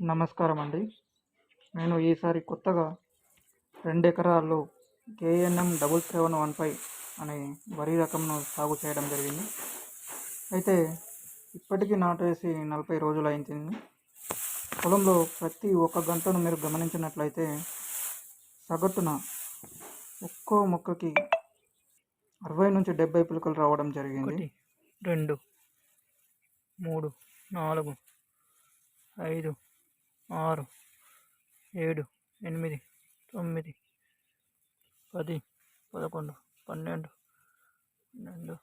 నమస్కారం అండి నేను ఈసారి కొత్తగా రెండు ఎకరాల్లో KNM double seven one five అనే వరి రకంను సాగు చేయడం జరిగింది. అయితే ఇప్పటికీ నాటేసి నలభై రోజులు అయింది. పొలంలో ప్రతి ఒక్క గంటను మీరు గమనించినట్లయితే సగటున ఒక్కో మొక్కకి అరవై నుంచి డెబ్బై పిలుకలు రావడం జరిగింది. రెండు మూడు నాలుగు ఐదు ఆరు ఏడు ఎనిమిది తొమ్మిది పది పదకొండు పన్నెండు పన్నెండు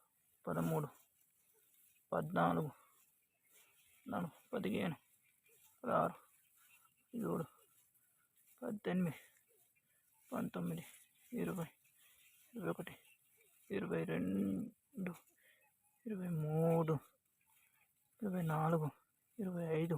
పదమూడు పద్నాలుగు పద్నాలుగు పదిహేను పదహారు పదిహేడు పద్దెనిమిది పంతొమ్మిది ఇరవై ఇరవై ఒకటి ఇరవై రెండు ఇరవై మూడు ఇరవై నాలుగు ఇరవై ఐదు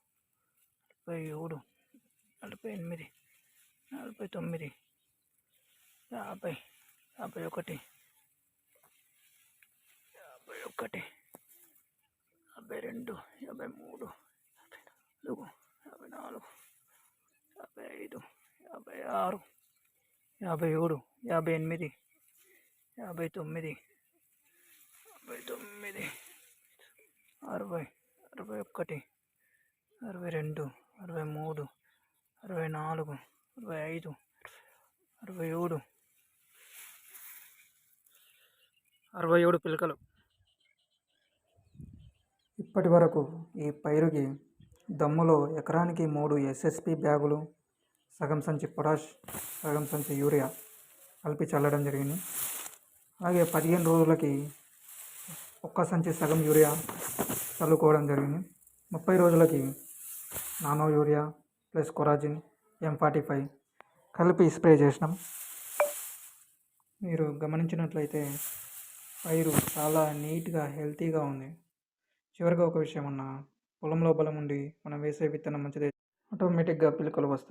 నలభై ఏడు నలభై ఎనిమిది నలభై తొమ్మిది యాభై యాభై ఒకటి యాభై ఒకటి యాభై రెండు యాభై మూడు యాభై నాలుగు యాభై నాలుగు యాభై ఐదు యాభై ఆరు యాభై ఏడు యాభై ఎనిమిది యాభై తొమ్మిది యాభై తొమ్మిది అరవై అరవై ఒకటి అరవై రెండు అరవై మూడు అరవై నాలుగు అరవై ఐదు అరవై ఏడు అరవై ఏడు పిలకలు. ఇప్పటి వరకు ఈ పైరుకి దమ్ములో ఎకరానికి మూడు ఎస్ఎస్పి బ్యాగులు సగం సంచి పొటాష్ సగం సంచి యూరియా కలిపి చల్లడం జరిగింది. అలాగే పదిహేను రోజులకి ఒక్క సంచి సగం యూరియా చల్లుకోవడం జరిగింది. ముప్పై రోజులకి nano urea plus Coragen M forty five కలిపి స్ప్రే చేసినాం. మీరు గమనించినట్లయితే పైరు చాలా నీట్గా హెల్తీగా ఉంది. చివరిగా ఒక విషయం అన్న పొలంలో బలం ఉండి మనం వేసే విత్తనం మంచిది. ఆటోమేటిక్గా పిలుకలు వస్తాయి.